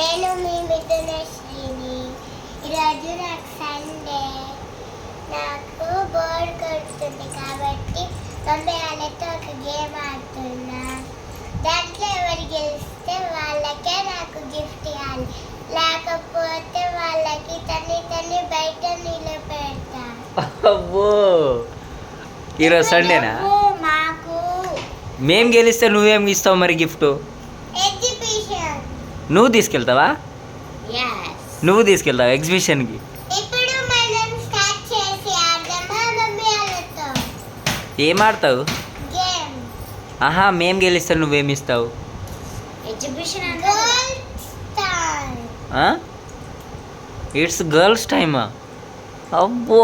నేను మీ మిథునశ్రీని ఈరోజు నాకు సండే నాకు బోర్ కొడుతుంది కాబట్టి మమ్మీ వాళ్ళతో ఒక గేమ్ ఆడుతున్నా. దాంట్లో ఎవరు గెలిస్తే వాళ్ళకే నాకు గిఫ్ట్ ఇవ్వాలి. లేకపోతే వాళ్ళకి తల్లి తల్లి బయట నిలబెడతా. అబ్బో! ఈరోజు సండేనా మాకు. మేం గెలిస్తే నువ్వేం ఇస్తావు మరి గిఫ్ట్ ఎగ్జిబిషన్ నువ్వు తీసుకెళ్తావా? నువ్వు తీసుకెళ్తావా ఎగ్జిబిషన్కి? ఏం ఆడతావు? ఆహా మేం గెలిస్తే నువ్వేం ఇస్తావు? Exhibition girls time it's girls టైమా అబ్బో!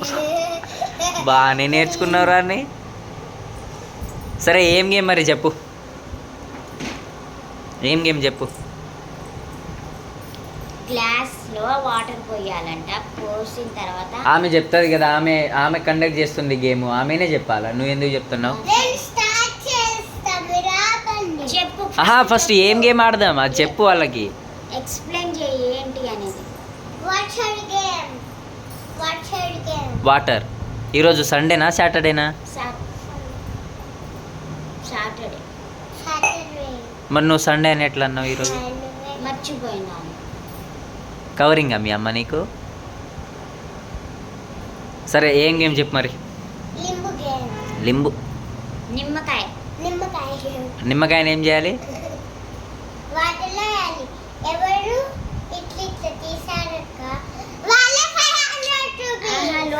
బాగానే నేర్చుకున్నావురా అని సరే ఏం గేమ్ మరి చెప్పు. ఏం గేమ్ చెప్పు? గ్లాస్లో వాటర్ పోయాలంట. పోసిన తర్వాత ఆమె చెప్తుంది కదా ఆమె ఆమె కండక్ట్ చేస్తుంది గేమ్. ఆమెనే చెప్పాలా? నువ్వు ఎందుకు చెప్తున్నావు? నేను స్టార్ట్ చేస్తా మీరు ఆపండి చెప్పు. ఆహా ఫస్ట్ ఏం గేమ్ ఆడదాం? అది చెప్పు వాళ్ళకి. ఎక్స్ప్లెయిన్ చేయి ఏంటి అనేది. గేమ్. గేమ్. వాటర్. ఈరోజు సండేనా సాటర్డేనా? సాటర్డే సాటర్డే మరి నువ్వు సండే అని ఎట్లా అన్నావు ఈరోజు? మర్చిపోయినాను. కవరింగా మీ అమ్మ నీకు? సరే ఏం గేమ్ చెప్పు మరి? లింబు నిమ్మకాయ. నిమ్మకాయని ఏం చేయాలి?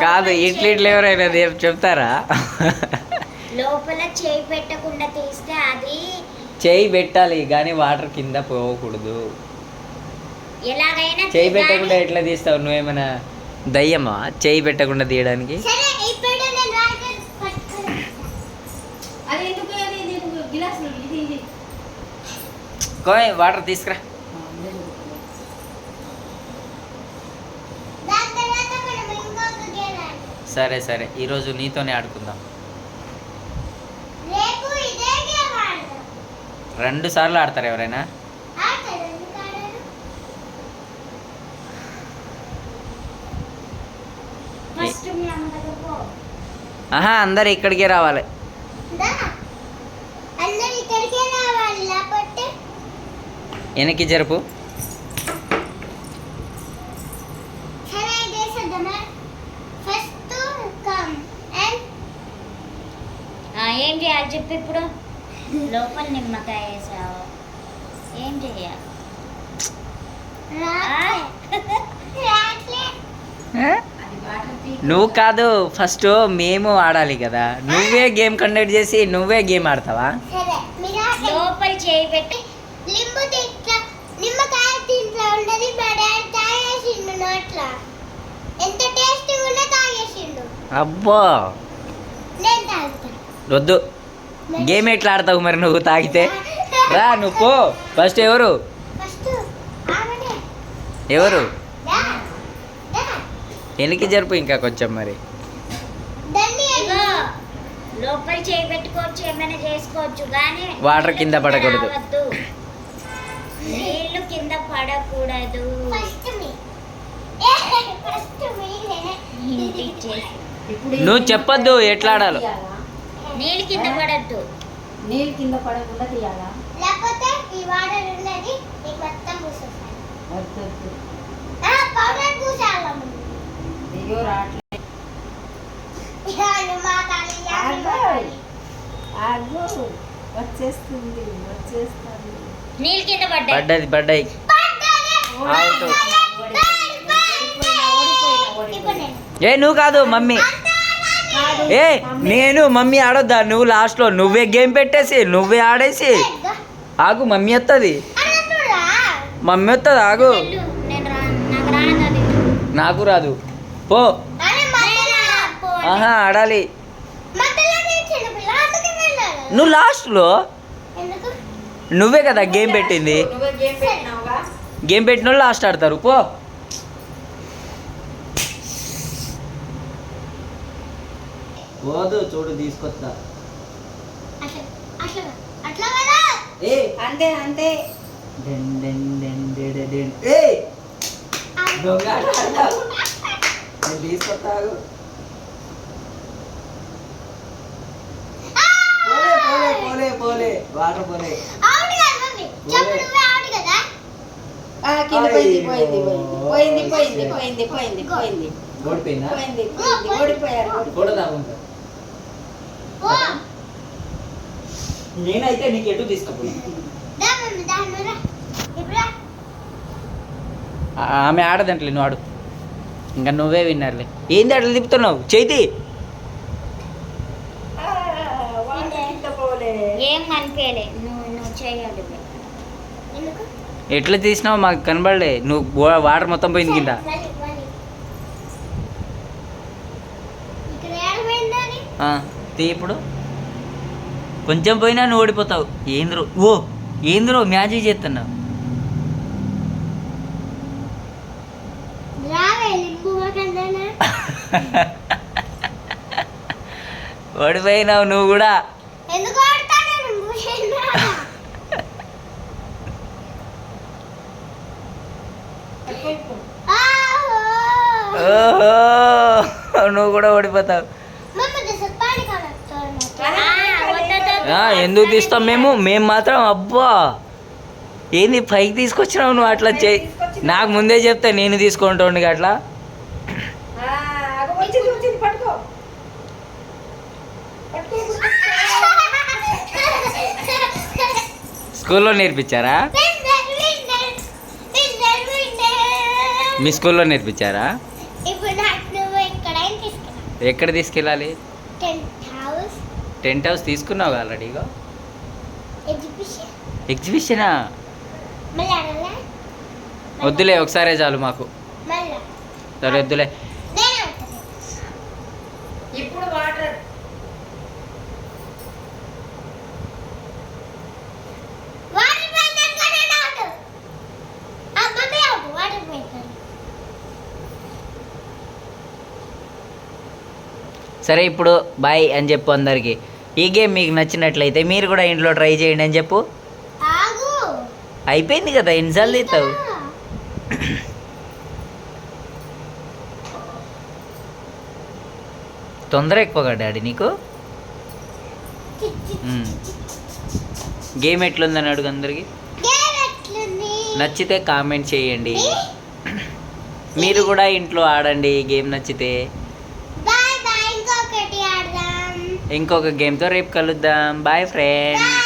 కాదు ఇట్లా ఇట్లా ఎవరైనా చెప్- చెప్తారా? లోపల చేయి పెట్టకుండా తీస్తే అది చేయి పెట్టాలి కానీ వాటర్ కింద పోకూడదు. ఎలాగైనా చేయి పెట్టకుండా ఎట్లా తీస్తావు? నువ్వేమైనా దయ్యమా? చేయి పెట్టకుండా తీయడానికి? సరే ఇప్పుడు నేను వాటర్ పట్టుకొని అది ఎందుకు అది? నేను గిలాసులు ఇది ఇది. కోయ్ వాటర్ తీసుకురా. సరే సరే. ఈరోజు నీతోనే ఆడుకుందాం రేపు ఇదే గేమ్ ఆడదాం రెండు సార్లు ఆడతారు ఎవరైనా. ఆహా అందరు ఇక్కడికే రావాలి. వెనక్కి జరుపు. సరే చేసేద్దామా ఫస్ట్ కమ్ అండ్ ఏం చేయాలి చెప్పు ఇప్పుడు? లోపల నిమ్మకాయ వేసావు. ఏం తీ నువ్వు కాదు ఫస్ట్ మేము ఆడాలి కదా. నువ్వే గేమ్ కండక్ట్ చేసి నువ్వే గేమ్ ఆడతావా? సరే లోపల చేయి పెట్టి. లింబు నిమ్మకాయ తింట్లో మా డాడీ తాగేసిండు నోట్లో. ఎంత టేస్టీ ఉన్నా తాగేసిండు. అబ్బా! నేను తాగుతా. వద్దు. గేమ్ ఎట్లా ఆడతావు మరి నువ్వు తాగితే? రా నువ్వు పో. ఫస్ట్ ఎవరు? ఎవరు? వెనక్కి జరుపు ఇంకా కొంచెం మరి? దాన్ని లోపల చేయి పెట్టుకోవచ్చు ఏమైనా చేసుకోవచ్చు కానీ వాటర్ కింద పడకూడదు. రావద్దు. నీళ్ళు కింద పడకూడదు. ఇప్పుడు నువ్వు చెప్పొద్దు ఎట్లా ఆడాలో? నీళ్ళు కింద పడద్దు. నీళ్ళు కింద పడకుండా తీయాలా? లేకపోతే ఈ వాటర్ ఉన్నది నీకు మొత్తం పూసేస్తాను వద్దు వద్దు పౌడర్ పూసాలి అయ్యో. ఆగు. వచ్చేస్తుంది వచ్చేస్తుంది. నీళ్ళు కింద పడ్డాయి. పడ్డది పడ్డాయి. ఏ నువ్వు కాదు మమ్మీ. ఏ నేను మమ్మీ ఆడొద్దా? నువ్వు లాస్ట్లో నువ్వే గేమ్ పెట్టేసి నువ్వే ఆడేసి. ఆగు మమ్మీ వస్తుంది మమ్మీ వస్తుంది ఆగు. నాకు రాదు. పో. ఆహా ఆడాలి. నువ్వు లాస్ట్లో నువ్వే కదా గేమ్ పెట్టింది. గేమ్ పెట్టిన వాళ్ళు లాస్ట్ ఆడతారు. పో. పోదు చూడు తీసుకొస్తా. ఏ! అంతే అంతే. డెన్ డెన్ డెన్ డెడ డెన్. ఏయ్! దొంగ ఆట ఆడతావు. నేను తీసుకొస్తాగు పోలే పోలే పోలే పోలే. వాటర్ పోలే. పోయింది పోయింది పోయింది పోయింది పోయింది పోయింది పోయింది ఓడిపోయిందా? పోయింది పోయింది ఓడిపోయారు. నేనైతే నీకు ఎటు తీసుకుపోయి. ఆమె ఆడదంటలే నువ్వు ఆడు. ఇంకా నువ్వే విన్నారులే. ఏంది అట్లా తిప్పుతున్నావు? చేతి. ఎట్లా తీసినావు మాకు కనబడలే. నువ్వు వాటర్ మొత్తం పోయింది కింద. ఆ, తీ ఇప్పుడు. కొంచెం పోయినా నువ్వు ఓడిపోతావు. ఏంద్రో? ఓ ఏంద్రో మ్యాజిక్ చేస్తున్నావు? ఓడిపోయినావు నువ్వు కూడా. ఓహో నువ్వు కూడా ఓడిపోతావు మమ్మ దశ పాడి కనెక్టర్ ఆ, ఎందుకు తీస్తాం మేము? మేము మాత్రం అబ్బా! ఏంది పైకి తీసుకొచ్చినావు నువ్వు అట్లా చే? నాకు ముందే చెప్తే నేను తీసుకుంటుండే అట్లా? ఆ, అగో వచ్చింది వచ్చింది పట్టుకో. పట్టుకో స్కూల్లో నేర్పించారా? మీ స్కూల్లో నేర్పించారా? ఎక్కడ తీసుకెళ్ళాలి? టెంట్ హౌస్ తీసుకున్నావు ఆల్రెడీగా ఎగ్జిబిషన్ ఎగ్జిబిషనా మళ్ళీ అడగలా? వద్దులే ఒకసారే చాలు మాకు. మళ్ళీ? సరే వద్దులే. ఇప్పుడు వాటర్. సరే ఇప్పుడు బాయ్ అని చెప్పు అందరికి. ఈ గేమ్ మీకు నచ్చినట్లయితే మీరు కూడా ఇంట్లో ట్రై చేయండి అని చెప్పు. అయిపోయింది కదా ఎన్నిసార్లు తీస్తావు తొందర ఎక్కువగా డాడీ నీకు. గేమ్ ఎట్లుందని అడుగు అందరికి. నచ్చితే కామెంట్ చేయండి. మీరు కూడా ఇంట్లో ఆడండి గేమ్ నచ్చితే బాయ్ బాయ్ ఇంకొకటి ఆడదాం ఇంకొక గేమ్తో రేపు కలుద్దాం. Bye friends